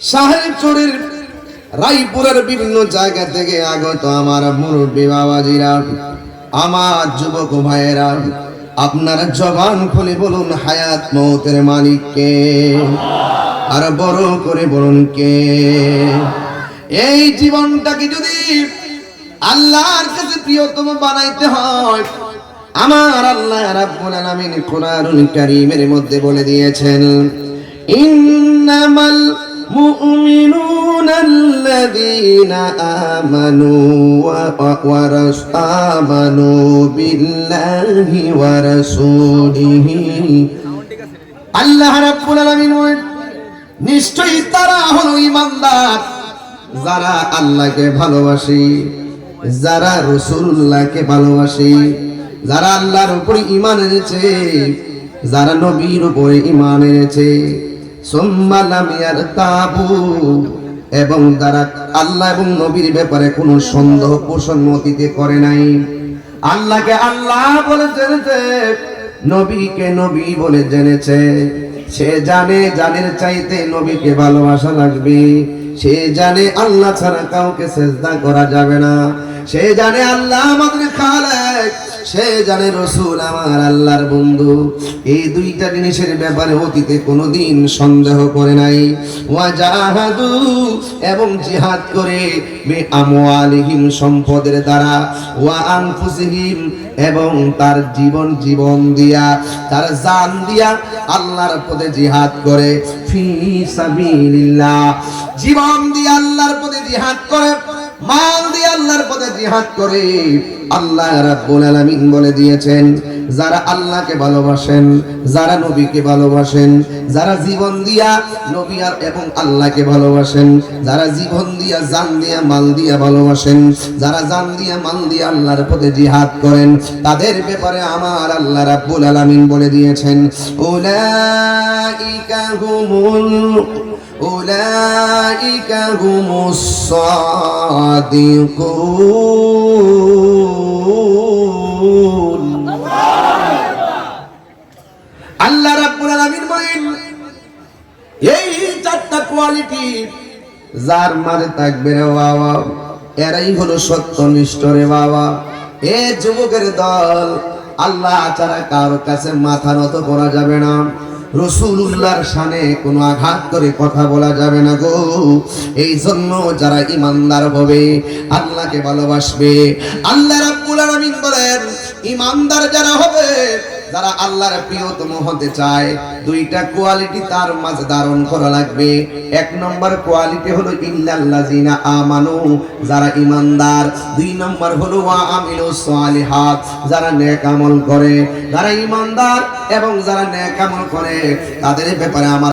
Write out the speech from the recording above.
সাহেবচরের রায়পুরের বিভিন্ন জায়গা থেকে আগত আমার মুরব্বী বাবাজিরা, আমার যুবক ভাইয়েরা, আপনার জবান খুলে বলুন, হায়াত মৌতের মালিককে আর বড় করে বলুন কে? এই জীবনটাকে যদি আল্লাহর কাছে প্রিয়তম বানাইতে হয়, আমার আল্লাহ রাব্বুল আলামিন কোরআনুল কারীমের মধ্যে বলে দিয়েছেন, ইন্নামাল আল্লাযীনা আমানু ওয়া রাসামানু বিল্লাহি ওয়া রাসূলিহি। আল্লাহ রাব্বুল আলামিন নিশ্চয়ই তারা হলো ইমানদার যারা আল্লাহকে ভালোবাসে, যারা রসুল্লাহকে ভালোবাসে, যারা আল্লাহর উপরে ইমান এনেছে, যারা নবীর উপরে ইমান এনেছে। সোম্মালাম ইয়ার তাবু এবং যারা আল্লাহ এবং নবীর ব্যাপারে কোনো সন্দেহ পোষণ অতীতে করে নাই। আল্লাহকে আল্লাহ বলে জেনেছে, নবীকে নবী বলে জেনেছে। সে জানে, জানের চাইতে নবীকে ভালোবাসা লাগবে। সে জানে আল্লাহ ছাড়া কাউকে সেজদা করা যাবে না। সে জানে আল্লাহ আমাদের খালেক। সে জানে রসুল আমার আল্লাহর বন্ধু। এই দুইটা জিনিসের ব্যাপারে অতীতে কোনোদিন সন্দেহ করে নাই। ওয়াজাহাদু, এবং জিহাদ করে বে আমওয়ালিহিম সম্পদের দ্বারা, ওয়া আনফুসিহিম, এবং তার জীবন জীবন দিয়া, তার জান দিয়া আল্লাহর পথে জিহাদ করে। ফি সাবিলিল্লাহ। জীবন দিয়ে আল্লাহর পথে জিহাদ করে। মাল দিয়ে আল্লাহর পথে জিহাদ করে, আল্লাহ রাব্বুল আলামিন বলে দিয়েছেন, যারা আল্লাহকে ভালোবাসেন, যারা নবীকে ভালোবাসেন, যারা জীবন দিয়া নবী আর এবং আল্লাহকে ভালোবাসেন, যারা জীবন দিয়া জান দিয়া মাল দিয়া ভালোবাসেন, যারা জান দিয়া মাল দিয়া আল্লাহর পথে জিহাদ করেন, তাদের ব্যাপারে আমার আল্লাহ রাব্বুল আলামিন বলে দিয়েছেন, উলাইকা হুমুল أولئك هم الصادقون আল্লাহ রাব্বুল আলামিন বলেন এই চারটা কোয়ালিটি যার মাঝে থাকবে রে বাবা এরাই হলো সত্যনিষ্ঠ রে বাবা এ যুবকের দল আল্লাহ ছাড়া কারো কাছে মাথা নত করা যাবে না রসুল্লাহর সানে কোনো আঘাত করে কথা বলা যাবে না গো। এই জন্য যারা ইমানদার হবে, আল্লাহকে ভালোবাসবে। আল্লাহ রাব্বুল আলামিন বলেন, ইমানদার যারা হবে যারা আল্লাহর প্রিয়তম হতে চায়, দুইটা কোয়ালিটি তার মাঝে ধারণ করা লাগবে। এক নম্বর কোয়ালিটি হলো ইল্লাল্লাযিনা আমানু, যারা ইমানদার দুই নম্বর হলো ওয়া আমিলু সালিহাত, যারা নেক আমল করে। যারা ইমানদার এবং যারা নেক আমল করে, তাদের ব্যাপারে আমার